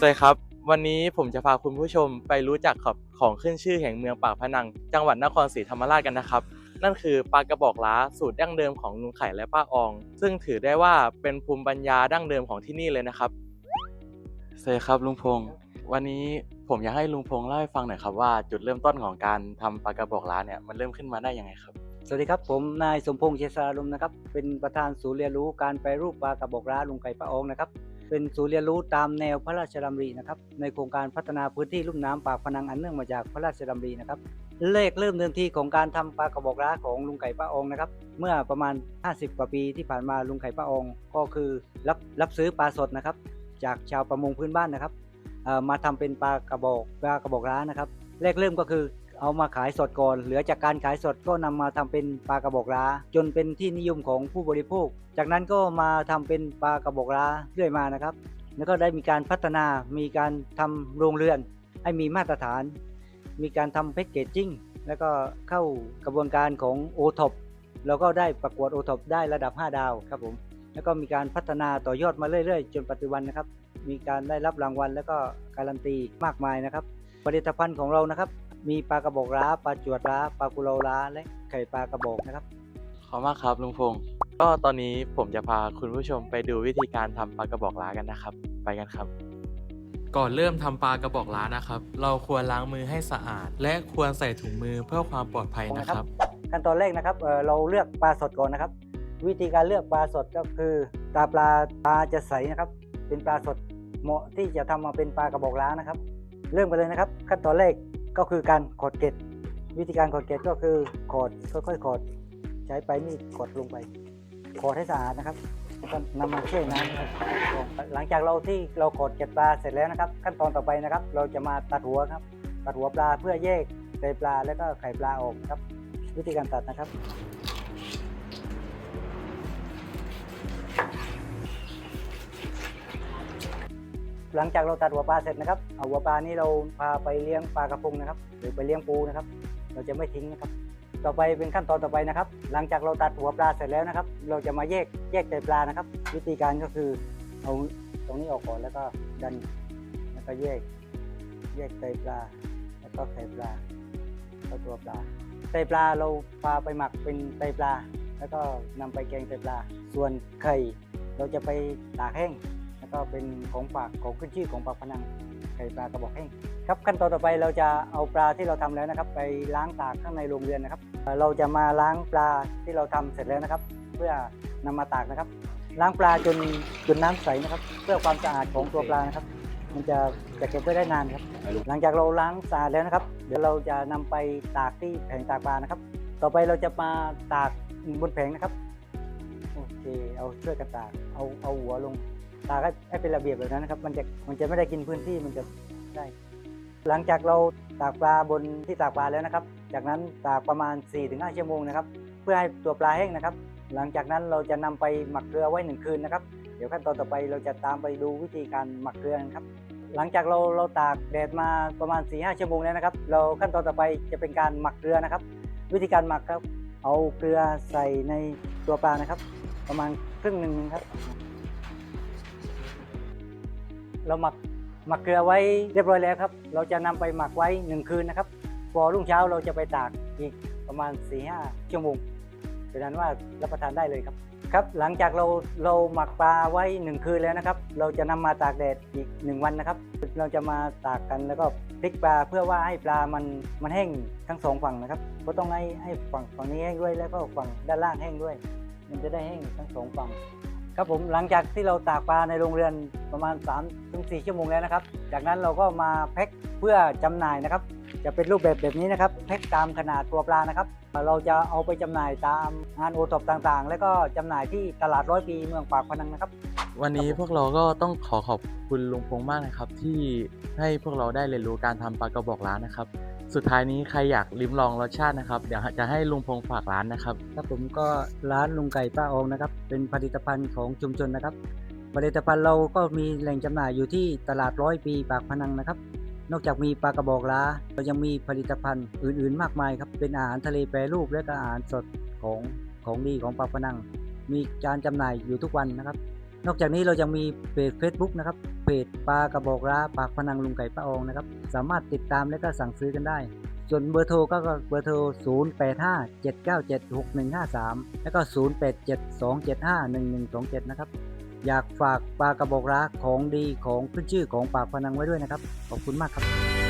สวัสดีครับ วันนี้ผมจะพาคุณผู้ชมไปรู้จักกับของขึ้นชื่อแห่งเมืองปากพนัง จังหวัดนครศรีธรรมราชกันนะครับ นั่นคือปลากระบอกล้าสูตรดั้งเดิมของลุงไข่และป้าออง ซึ่งถือได้ว่าเป็นภูมิปัญญาดั้งเดิมของที่นี่เลยนะครับสวัสดีครับลุงพงศ์วันนี้ผมอยากให้ลุงพงศ์เล่าให้ฟังหน่อยครับว่าจุดเริ่มต้นของการทำปลากระบอกล้าเนี่ยมันเริ่มขึ้นมาได้ยังไงครับ สวัสดีครับผมนายสมพงษ์เชษารลมนะครับ เป็นประธานศูนย์เรียนรู้การแปรรูปปลากระบอกร้าลุงไก่ป้าอองนะครับ เป็นศูนย์เรียนรู้ตามแนวพระราชดำรินะครับในโครงการพัฒนาพื้นที่ลุ่มน้ำปากพนังอันเนื่องมาจากพระราชดำรินะครับเลขเริ่มเดิมทีของการทำปลากระบอกร้าของลุงไก่ป้าองนะครับเมื่อประมาณ 50 กว่าปีที่ผ่านมาลุงไก่ป้าองก็คือรับรับซื้อปลาสดนะครับจากชาวประมงพื้นบ้านนะครับมาทำเป็นปลากระบอกปลากระบอกร้านะครับแรกเริ่มก็คือ เอามาขายสดก่อน เหลือจากการขายสดก็นำมาทำเป็นปลากระบอกร้า จนเป็นที่นิยมของผู้บริโภค จากนั้นก็มาทำเป็นปลากระบอกร้าเรื่อยมานะครับ แล้วก็ได้มีการพัฒนา มีการทำโรงเรือน ให้มีมาตรฐาน มีการทำแพ็กเกจจิ้ง แล้วก็เข้ากระบวนการของโอท็อปแล้วก็ได้ประกวดโอท็อปได้ระดับ 5 ดาวครับผมแล้วก็มีการพัฒนาต่อยอดมาเรื่อยๆ จนปัจจุบันนะครับ มีการได้รับรางวัล แล้วก็การันตีมากมายนะครับ ผลิตภัณฑ์ของเรานะครับ มีปลากระบอกร้าปลาจวดร้าปลากุเลาร้าและไข่ปลากระบอกนะครับ ขอบคุณมากครับลุงพงศ์ก็ตอนนี้ผมจะพาคุณผู้ชมไปดูวิธีการทำปลากระบอกล้ากันนะครับ ไปกันครับ ก่อนเริ่มทำปลากระบอกล้านะครับ เราควรล้างมือให้สะอาด และควรใส่ถุงมือเพื่อความปลอดภัยนะครับ ขั้นตอนแรกนะครับเอ่อเราเลือกปลาสดก่อนนะครับ วิธีการเลือกปลาสดก็คือตาปลาตาจะใสนะครับ เป็นปลาสดเหมาะที่จะทำมาเป็นปลากระบอกล้านะครับ เริ่มกันเลยนะครับ ขั้นตอนแรก ก็คือการขอดเกตวิธีการขอดเกตก็คือขอดค่อยๆขอดใช้ไปนี่กดลงไปขอดให้สะอาดนะครับแล้วก็นำมาเช่น้ำนหลังจากเราที่เรากดเกล็ดปลาเสร็จแล้วนะครับ ขั้นตอนต่อไปนะครับ เราจะมาตัดหัวครับ ตัดหัวปลาเพื่อแยกไตปลาแล้วก็ไข่ปลาออกครับ วิธีการตัดนะครับ หลังจากเราตัดหัวปลาเสร็จนะครับเอาหัวปลานี้เราพาไปเลี้ยงปลากระพงนะครับ หรือไปเลี้ยงปูนะครับ เราจะไม่ทิ้งนะครับ ต่อไปเป็นขั้นตอนต่อไปนะครับ หลังจากเราตัดหัวปลาเสร็จแล้วนะครับ เราจะมาแยกแยกไตปลานะครับ วิธีการก็คือเอาตรงนี้ออกก่อนแล้วก็ดันแล้วก็แยก แยกไตปลา แล้วก็ไข่ปลาแล้วก็ตัวปลาไตปลาเราพาไปหมักเป็นไตปลา แล้วก็นำไปแกงไตปลา ส่วนไข่เราจะไปตากแห้ง แล้วก็เป็นของฝากของขึ้นชื่อของปากพนังไข่ปลากระบอกแห้งครับขั้นตอนต่อไปเราจะเอาปลาที่เราทำแล้วนะครับ ไปล้างตากข้างในโรงเรือนนะครับ เราจะมาล้างปลาที่เราทำเสร็จแล้วนะครับ เพื่อนำมาตากนะครับ ล้างปลาจนจนน้ำใสนะครับ เพื่อความสะอาดของตัวปลานะครับ มันจะจะเก็บไว้ได้นานครับ หลังจากเราล้างสะอาดแล้วนะครับ เดี๋ยวเราจะนำไปตากที่แผงตากปลานะครับ ต่อไปเราจะมาตากบนแผงนะครับโอเคเอาช่วยกันตากเอาเอาหัวลง ตากให้ให้เป็นระเบียบแบบนั้นนะครับ มันจะมันจะไม่ได้กินพื้นที่มันจะได้ หลังจากเราตากปลาบนที่ตากปลาแล้วนะครับ จากนั้นตากประมาณ 4-5 ชั่วโมงนะครับ เพื่อให้ตัวปลาแห้งนะครับ หลังจากนั้นเราจะนำไปหมักเกลือไว้หนึ่งคืนนะครับ เดี๋ยวขั้นตอนต่อไปเราจะตามไปดูวิธีการหมักเกลือนะครับ หลังจากเราเราตากแดดมาประมาณ4ีหชั่วโมงแล้วนะครับ เราขั้นตอนต่อไปจะเป็นการหมักเกลือนะครับ วิธีการหมักครับ เอาเกลือใส่ในตัวปลานะครับ ประมาณครึ่งหนึ่งครับ เราหมักหมักเกลือไว้เรียบร้อยแล้วครับ เราจะนำไปหมักไว้หนึ่งคืนนะครับ พอรุ่งเช้าเราจะไปตากอีกประมาณ4ีหชั่วโมงดังนั้นว่ารับประทานได้เลยครับครับ หลังจากเราเราหมักปลาไว้หนึ่งคืนแล้วนะครับ เราจะนำมาตากแดดอีกหนึ่งวันนะครับ เราจะมาตากกันแล้วก็พลิกปลาเพื่อว่าให้ปลามันมันแห้งทั้งสองฝั่งนะครับก็ต้องให้ให้ฝั่งฝั่งนี้แห้งด้วยแล้วก็ฝั่งด้านล่างแห้งด้วย มันจะได้แห้งทั้งสองฝั่ง ครับผมหลังจากที่เราตากปลาในโรงเรือนประมาณ3ถึง4ชั่วโมงแล้วนะครับ จากนั้นเราก็มาแพ็คเพื่อจำหน่ายนะครับ จะเป็นรูปแบบแบบนี้นะครับแพ็คตามขนาดตัวปลานะครับ เราจะเอาไปจำหน่ายตามงานโอท็อปต่างๆ แล้วก็จำหน่ายที่ตลาดร้อยปีเมืองปากพนังนะครับ วันนี้ครับผมพวกเราก็ต้องขอขอบคุณลุงพงษ์มากนะครับ ที่ให้พวกเราได้เรียนรู้การทำปลากระบอกร้านนะครับ สุดท้ายนี้ใครอยากลิ้มลองรสชาตินะครับเดี๋ยวจะให้ลุงพงษ์ฝากร้านนะครับ ครับผมก็ร้านลุงไก่ป้าอองนะครับ เป็นผลิตภัณฑ์ของชุมชนนะครับ ผลิตภัณฑ์เราก็มีแหล่งจำหน่ายอยู่ที่ตลาดร้อยปีปากพนังนะครับ นอกจากมีปลากระบอกล้าเรายังมีผลิตภัณฑ์อื่นๆ มากมายครับ เป็นอาหารทะเลแปรรูปและก็อาหารสดของของดีของปากพนัง มีการจำหน่ายอยู่ทุกวันนะครับ นอกจากนี้เรายังมีเพจ Facebook นะครับเพจปลากระบอกร้าปากพนังลุงไก่ป้าอองนะครับสามารถติดตามและก็สั่งซื้อกันได้ ส่วนเบอร์โทรก็เบอร์โทร 0 8 5 7 9 7 6 1 5 3 แล้วก็ 0 8 7 2 7 5 1 1 2 7 นะครับอยากฝากปลากระบอกร้าของดีของขึ้นชื่อของปากพนังไว้ด้วยนะครับ ขอบคุณมากครับ